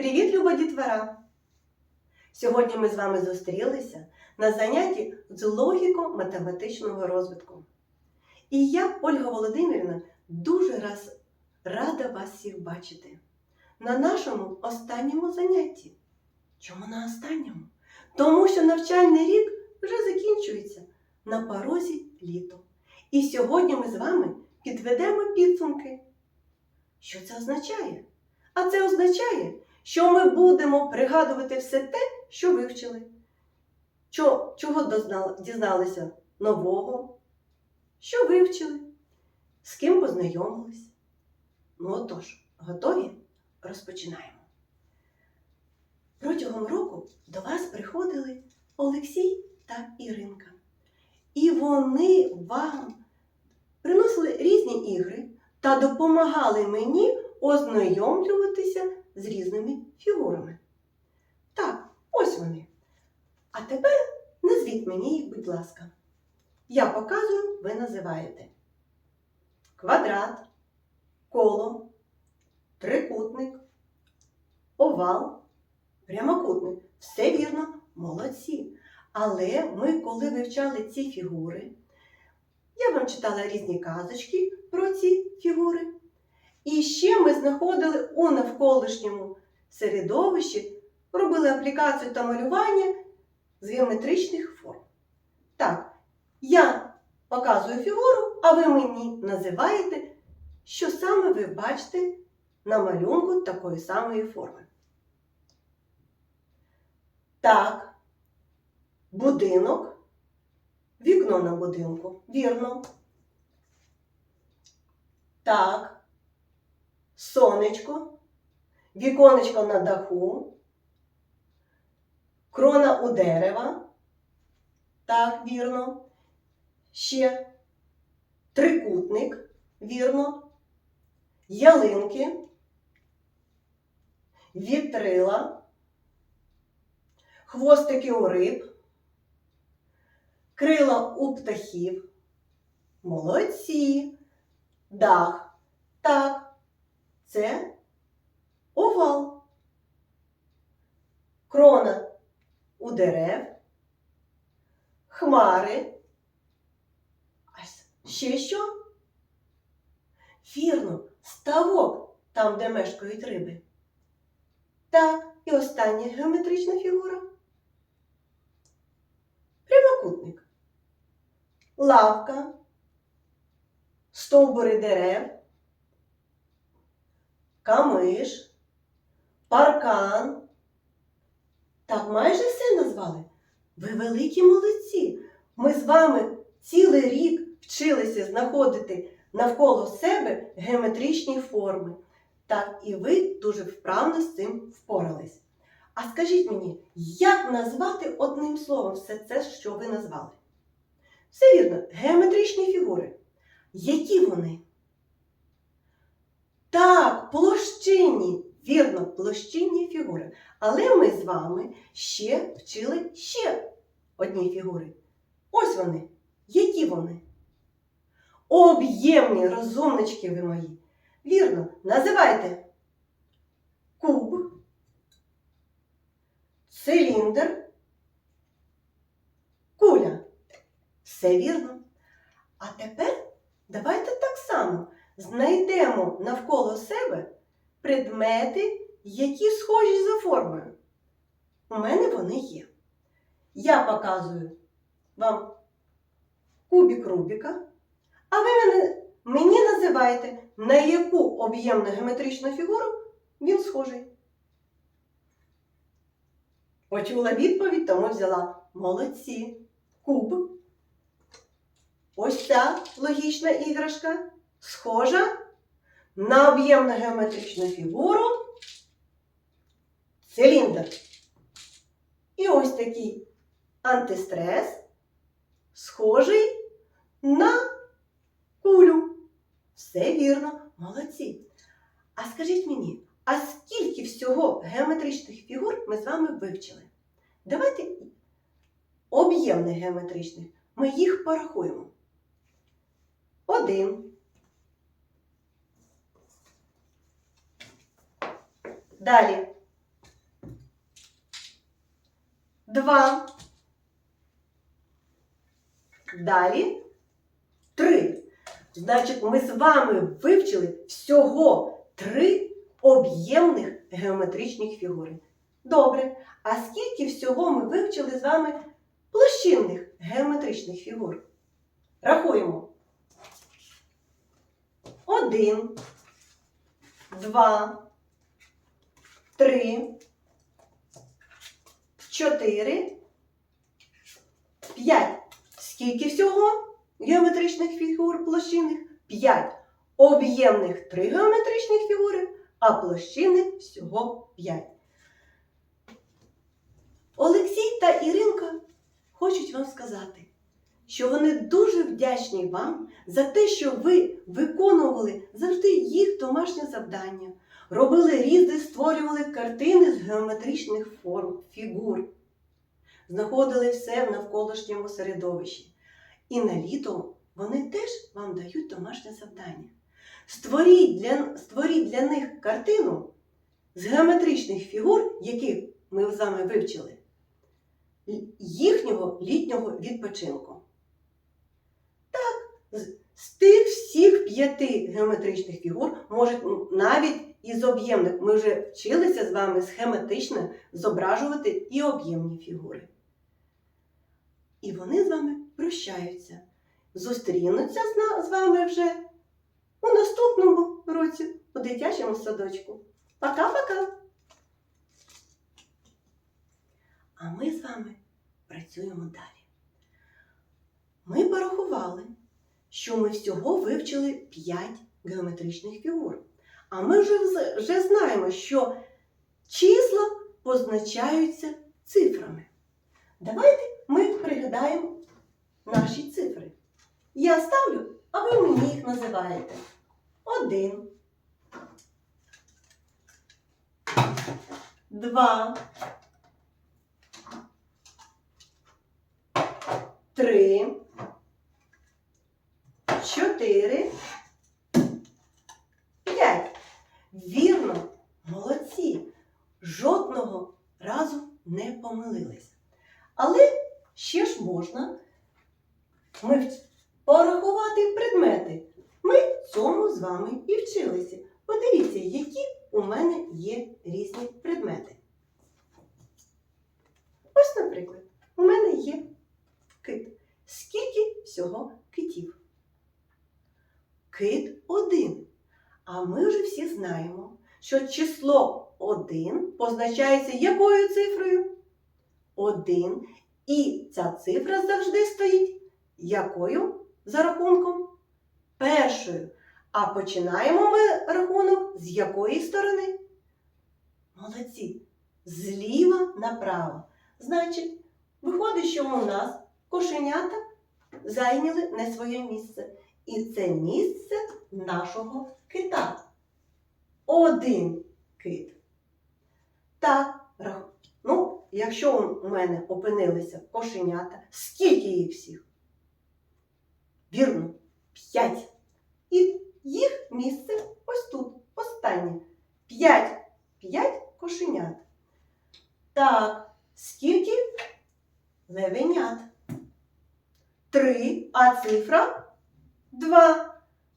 Привіт, люба дітвора! Сьогодні ми з вами зустрілися на занятті з логіко-математичного розвитку. І я, Ольга Володимирівна, дуже раз рада вас всіх бачити на нашому останньому занятті. Чому на останньому? Тому що навчальний рік вже закінчується на порозі літо. І сьогодні ми з вами підведемо підсумки. Що це означає? А це означає, що ми будемо пригадувати все те, що вивчили. Чо, чого дознали- дізналися нового, що вивчили, з ким познайомились. Ну отож, готові? Розпочинаємо. Протягом року до вас приходили Олексій та Іринка. І вони вам приносили різні ігри та допомагали мені ознайомлюватися з різними фігурами. Так, ось вони. А тепер назвіть мені їх, будь ласка. Я показую, ви називаєте квадрат, коло, трикутник, овал, прямокутник. Все вірно, молодці. Але ми, коли вивчали ці фігури, я вам читала різні казочки про ці фігури. І ще ми знаходили у навколишньому середовищі, робили аплікацію та малювання з геометричних форм. Так, я показую фігуру, а ви мені називаєте, що саме ви бачите на малюнку такої самої форми. Так, будинок, вікно на будинку. Вірно. Так, сонечко, віконечко на даху, крона у дерева. Так, вірно. Ще трикутник, вірно. Ялинки, вітрила, хвостики у риб, крила у птахів. Молодці. Дах. Так, це овал. Крона у дерев, хмари. А ще що? Вірно, ставок там, де мешкають риби. Так, і остання геометрична фігура. Прямокутник. Лавка, стовбури дерев, камиш, паркан. Так, майже все назвали. Ви великі молодці. Ми з вами цілий рік вчилися знаходити навколо себе геометричні форми. Так, і ви дуже вправно з цим впорались. А скажіть мені, як назвати одним словом все це, що ви назвали? Все вірно, геометричні фігури. Які вони? Так, площинні. Вірно, площинні фігури. Але ми з вами ще вчили ще одні фігури. Ось вони. Які вони? Об'ємні розумнички ви мої. Вірно, називайте куб, циліндр, куля. Все вірно. А тепер давайте так само знайдемо навколо себе предмети, які схожі за формою. У мене вони є. Я показую вам кубік Рубіка, а ви мене, мені називаєте, на яку об'ємну геометричну фігуру він схожий. Почула відповідь, тому взяла молодці. Куб. Ось ця логічна іграшка схожа на об'ємну геометричну фігуру циліндр. І ось такий антистрес схожий на кулю. Все вірно, молодці. А скажіть мені, а скільки всього геометричних фігур ми з вами вивчили? Давайте об'ємних геометричних. Ми їх порахуємо. Один. Далі два. Далі три. Значить, ми з вами вивчили всього три об'ємних геометричних фігури. Добре. А скільки всього ми вивчили з вами площинних геометричних фігур? Рахуємо. Один, два, три, чотири, п'ять. Скільки всього геометричних фігур площинних? П'ять. Об'ємних три геометричних фігури, а площинних всього п'ять. Олексій та Іринка хочуть вам сказати, що вони дуже вдячні вам за те, що ви виконували завжди їх домашнє завдання, робили різні, створювали картини з геометричних форм, фігур, знаходили все в навколишньому середовищі. І на літо вони теж вам дають домашнє завдання. Створіть для, створіть для них картину з геометричних фігур, які ми з вами вивчили, їхнього літнього відпочинку. Так, з- тих всіх п'яти геометричних фігур, може навіть із об'ємних, ми вже вчилися з вами схематично зображувати і об'ємні фігури. І вони з вами прощаються. Зустрінуться з вами вже у наступному році у дитячому садочку. Пока-пока! А ми з вами працюємо далі. Ми порахували, що ми всього вивчили 5 геометричних фігур. А ми вже, вже знаємо, що числа позначаються цифрами. Давайте ми пригадаємо наші цифри. Я ставлю, а ви мені їх називаєте. Один. Два. Три. Чотири. П'ять. Вірно, молодці. Жодного разу не помилились. Але ще ж можна ми вч- порахувати предмети. Ми цьому з вами і вчилися. Подивіться, які у мене є різні предмети. Ось, наприклад, у мене є кит. Скільки всього китів? Кит один. А ми вже всі знаємо, що число 1 позначається якою цифрою? 1. І ця цифра завжди стоїть якою за рахунком? Першою. А починаємо ми рахунок з якої сторони? Молодці. Зліва направо. Значить, виходить, що у нас кошенята зайняли не своє місце. І це місце нашого кита. Один кит. Рах- ну, якщо у мене опинилися кошенята, скільки їх всіх? Вірно, п'ять. І їх місце ось тут, останнє. П'ять. П'ять кошенят. Так, скільки левенят? Три, а цифра два.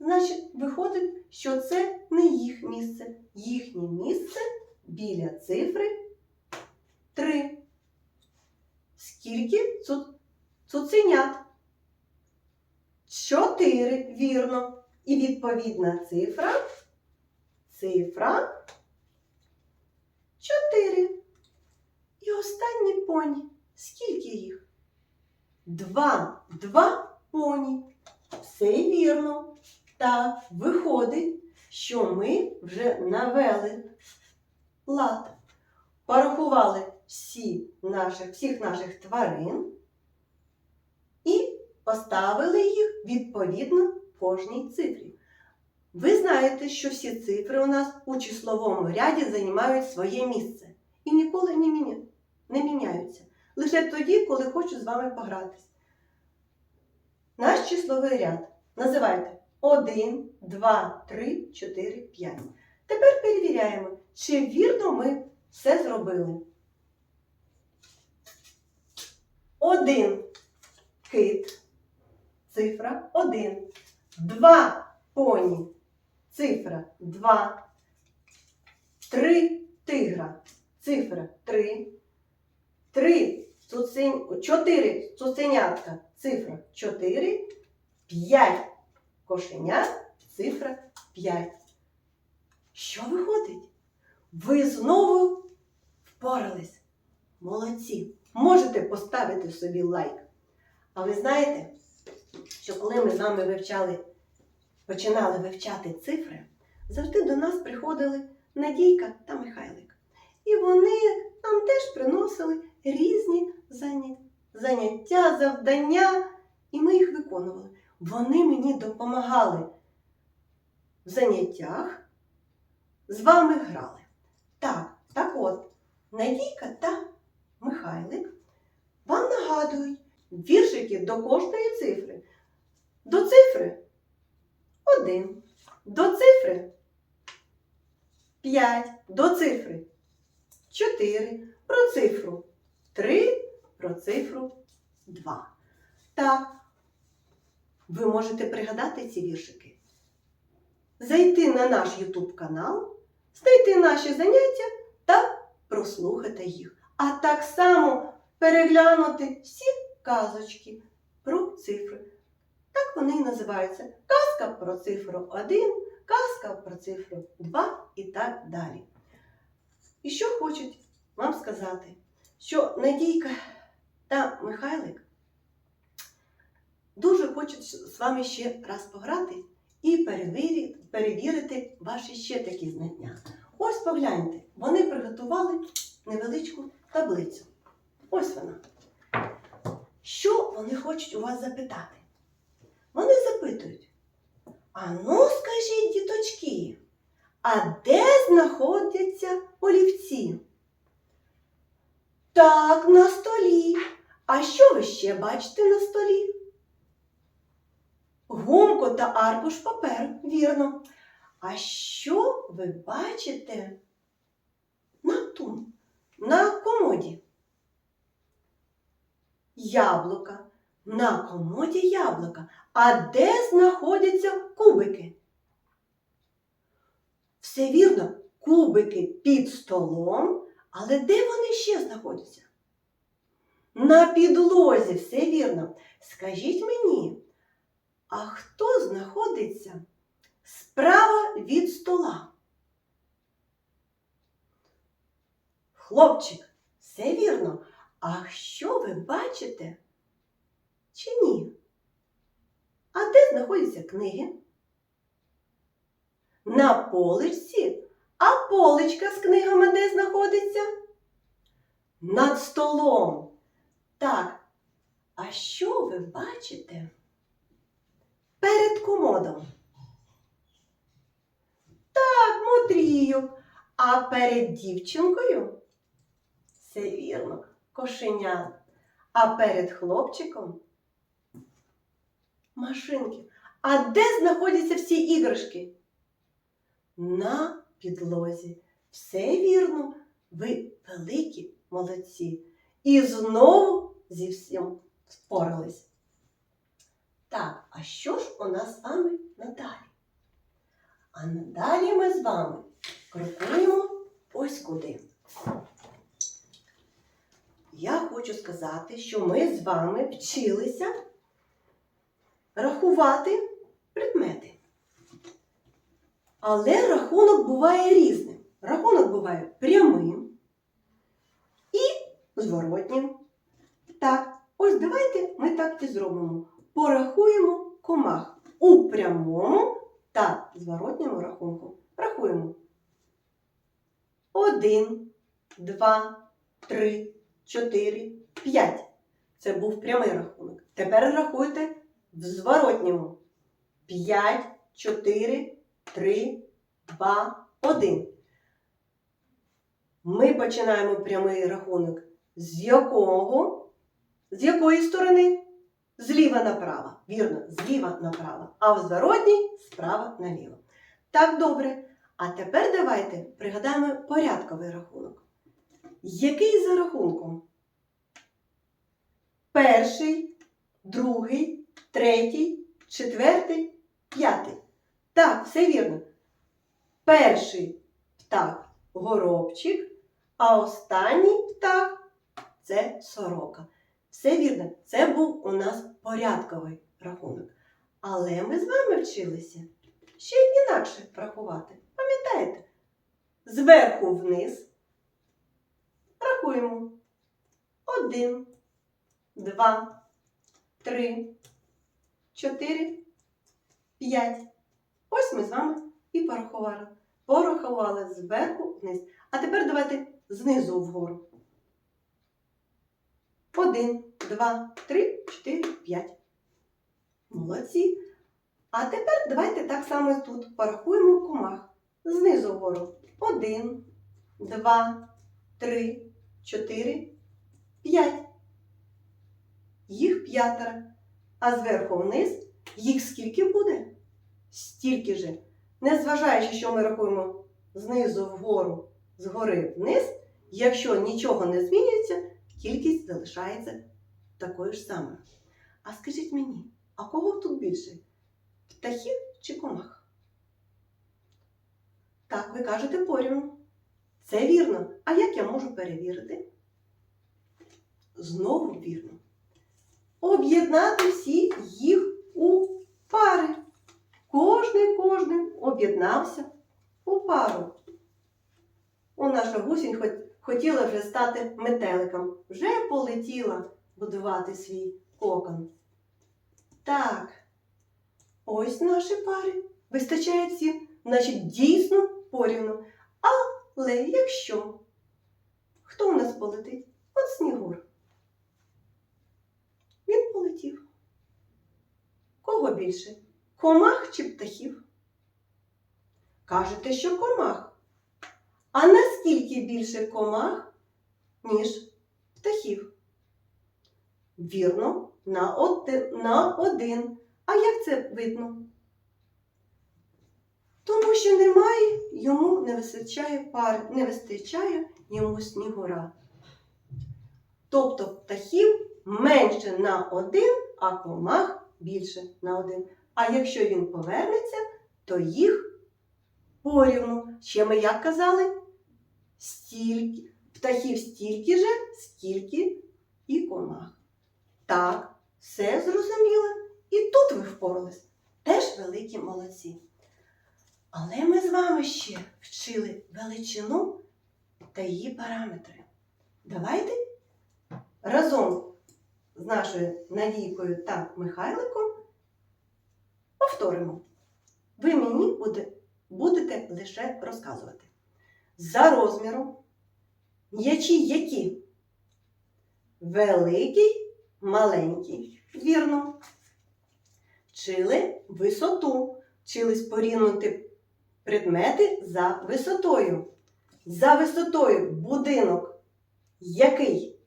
Значить, виходить, що це не їх місце. Їхнє місце біля цифри 3. Скільки цу... цуценят? Чотири, вірно. І відповідна цифра. Цифра 4. І останні поні. Скільки їх? Два. Два поні. Все вірно. Так, виходить, що ми вже навели лад. Порахували всі наших, всіх наших тварин і поставили їх відповідно кожній цифрі. Ви знаєте, що всі цифри у нас у числовому ряді займають своє місце і ніколи не, міня... не міняються. Лише тоді, коли хочуть з вами погратись. Наш числовий ряд називайте 1, 2, 3, 4, 5. Тепер перевіряємо, чи вірно ми все зробили. Один кит, цифра 1. Два поні, цифра 2. Три тигра, цифра 3. Три цуцень... чотири цуценятка, цифра 4. П'ять кошенят, цифра 5. Що виходить? Ви знову впорались. Молодці. Можете поставити собі лайк. А ви знаєте, що коли ми з вами вивчали, починали вивчати цифри, завжди до нас приходили Надійка та Михайлик. І вони нам теж приносили різні заняття, завдання, і ми їх виконували. Вони мені допомагали в заняттях, з вами грали. Так, так от, Надійка та Михайлик вам нагадують віршики до кожної цифри. До цифри 1, до цифри 5, до цифри 4, про цифру 3, про цифру 2. Так, ви можете пригадати ці віршики. Зайти на наш YouTube канал, знайти наші заняття та прослухати їх. А так само переглянути всі казочки про цифри. Так вони і називаються. Казка про цифру 1, казка про цифру 2 і так далі. І що хочуть вам сказати, що Надійка та Михайлик дуже хочуть з вами ще раз пограти і перевірити, ваші ще такі знання. Ось погляньте, вони приготували невеличку таблицю. Ось вона. Що вони хочуть у вас запитати? Вони запитують: А ну, скажіть, діточки, а де знаходяться олівці? Так, на столі. А що ви ще бачите на столі? Та аркуш паперу, вірно. А що ви бачите на тум, на комоді? Яблука. На комоді яблука. А де знаходяться кубики? Все вірно, кубики під столом, але де вони ще знаходяться? На підлозі, все вірно. Скажіть мені, а хто знаходиться справа від стола? Хлопчик, все вірно. А що ви бачите? Чи ні? А де знаходяться книги? На поличці, а поличка з книгами де знаходиться? Над столом. Так, а що ви бачите? Перед комодом. Так, Мотрію. А перед дівчинкою? Все вірно, кошеня. А перед хлопчиком машинки. А де знаходяться всі іграшки? На підлозі. Все вірно, ви великі молодці. І знову зі всім впорались. Так, а що ж у нас з вами надалі? А надалі ми з вами крокуємо ось куди. Я хочу сказати, що ми з вами вчилися рахувати предмети. Але рахунок буває різним. Рахунок буває прямим і зворотнім. Так, ось давайте ми так і зробимо. Порахуємо комах у прямому та зворотньому рахунку. Рахуємо. Один, два, три, чотири, п'ять. Це був прямий рахунок. Тепер рахуйте в зворотньому. П'ять, чотири, три, два, один. Ми починаємо прямий рахунок. З якого? З якої сторони? Зліва направо. Вірно, зліва направо. А в зворотній справа наліво. Так, добре. А тепер давайте пригадаємо порядковий рахунок. Який за рахунком? перший, другий, третій, четвертий, п'ятий. Так, все вірно. Перший птах горобчик, а останній птах це сорока. Все вірно, це був у нас порядковий рахунок. Але ми з вами вчилися ще й інакше рахувати. Пам'ятаєте? Зверху вниз рахуємо. Один, два, три, чотири, п'ять. Ось ми з вами і порахували. Порахували зверху вниз. А тепер давайте знизу вгору. Один, два, три, чотири, п'ять. Молодці. А тепер давайте так само тут порахуємо комах. Знизу вгору. Один, два, три, чотири, п'ять. Їх п'ятеро. А зверху вниз їх скільки буде? Стільки же. Незважаючи, що ми рахуємо знизу вгору, згори вниз, якщо нічого не змінюється, кількість залишається такою ж самою. А скажіть мені, а кого тут більше? Птахів чи комах? Так, ви кажете порівну. Це вірно. А як я можу перевірити? Знову вірно. Об'єднати всі їх у пари. Кожний кожним об'єднався у пару. У наша гусінь хот- хотіла вже стати метеликом, вже полетіла будувати свій кокон. Так, ось наші пари. Вистачає всім, значить дійсно порівну. Але якщо хто у нас полетить? От снігур. Він полетів. Кого більше? Комах чи птахів? Кажете, що комах. А наскільки більше комах, ніж птахів? Вірно, на один. На один. А як це видно? Тому що немає, йому не вистачає пар, не вистачає йому снігура. Тобто птахів менше на один, а комах більше на один. А якщо він повернеться, то їх порівну. Ще ми як казали? Стільки, птахів стільки же, скільки і комах. Так, все зрозуміло. І тут ви впорались. Теж великі молодці. Але ми з вами ще вчили величину та її параметри. Давайте разом з нашою Надійкою та Михайликом повторимо. Ви мені будете лише розказувати. За розміром м'ячі які? Великий, маленький. Вірно. Вчили висоту. Вчились порівнювати предмети за висотою. За висотою будинок який?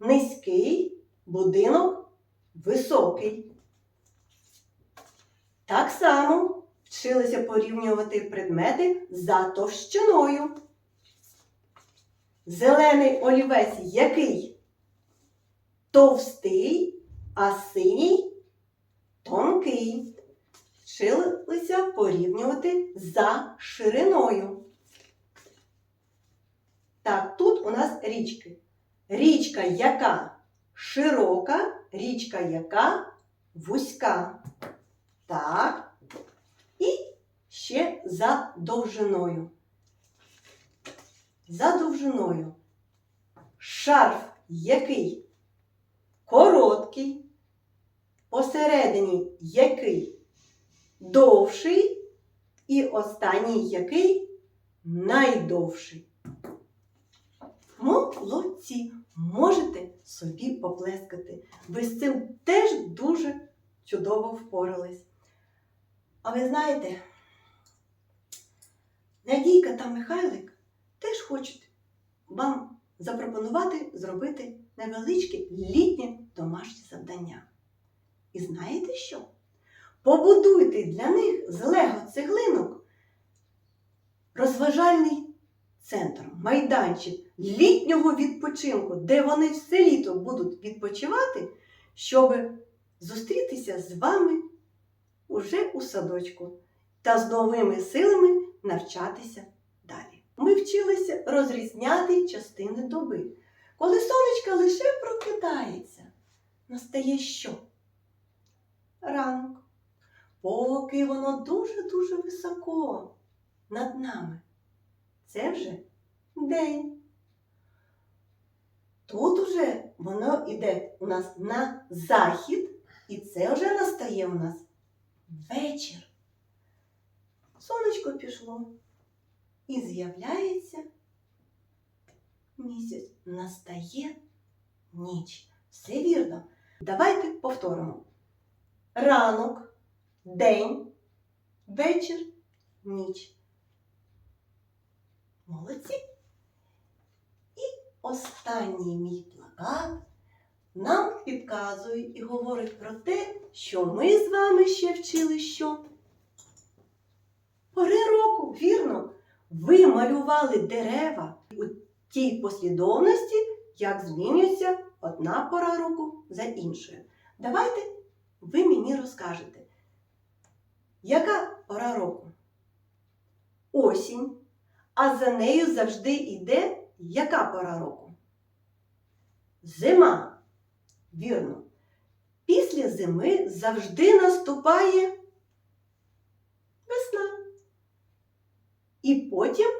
Низький, будинок високий. Так само вчилися порівнювати предмети за товщиною. Зелений олівець який? Товстий, а синій тонкий. Вчилися порівнювати за шириною. Так, тут у нас річки. Річка яка широка, річка яка вузька. Так. І ще за довжиною. За довжиною. Шарф який? Короткий. Посередині який? Довший. І останній який? Найдовший. Молодці! Можете собі поплескати. Ви з цим теж дуже чудово впорались. А ви знаєте, Надійка та Михайлик теж хочуть вам запропонувати зробити невеличке літнє домашнє завдання. І знаєте що? Побудуйте для них з лего цеглинок розважальний центр, майданчик літнього відпочинку, де вони все літо будуть відпочивати, щоб зустрітися з вами уже у садочку та з новими силами навчатися. Ми вчилися розрізняти частини доби. Коли сонечко лише прокидається, настає що? Ранок. Поки воно дуже-дуже високо над нами. Це вже день. Тут уже воно йде у нас на захід, і це вже настає у нас вечір. Сонечко пішло і з'являється місяць. Настає ніч. Все вірно. Давайте повторимо. Ранок, день, вечір, ніч. Молодці. І останній мій плакат нам підказує і говорить про те, що ми з вами ще вчили що? Пори року, вірно. Ви малювали дерева у тій послідовності, як змінюється одна пора року за іншою. Давайте ви мені розкажете, яка пора року? Осінь, а за нею завжди йде яка пора року? Зима. Вірно. Після зими завжди наступає весна. І потім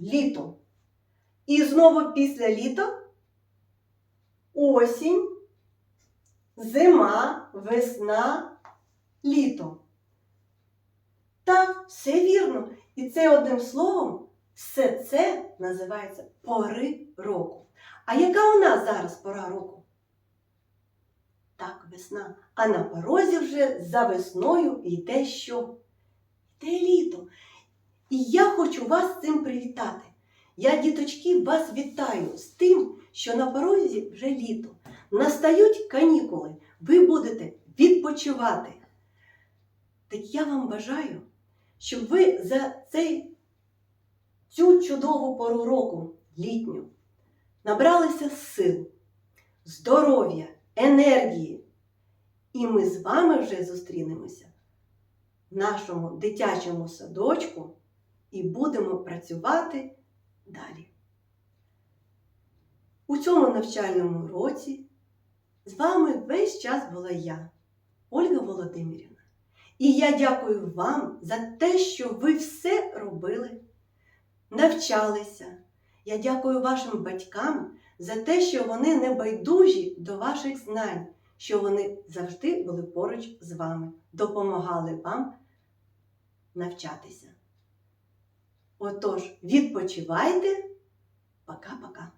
літо. І знову після літа осінь, зима, весна, літо. Так, все вірно. І це одним словом, все це називається пори року. А яка у нас зараз пора року? Так, весна. А на порозі вже за весною йде що? Йде літо. І я хочу вас з цим привітати. Я, діточки, вас вітаю з тим, що на порозі вже літо. Настають канікули, ви будете відпочивати. Так я вам бажаю, щоб ви за цей, цю чудову пору року літню набралися сил, здоров'я, енергії. І ми з вами вже зустрінемося в нашому дитячому садочку і будемо працювати далі. У цьому навчальному році з вами весь час була я, Ольга Володимирівна. І я дякую вам за те, що ви все робили, навчалися. Я дякую вашим батькам за те, що вони не байдужі до ваших знань, що вони завжди були поруч з вами, допомагали вам навчатися. Отож, відпочивайте. Пока-пока.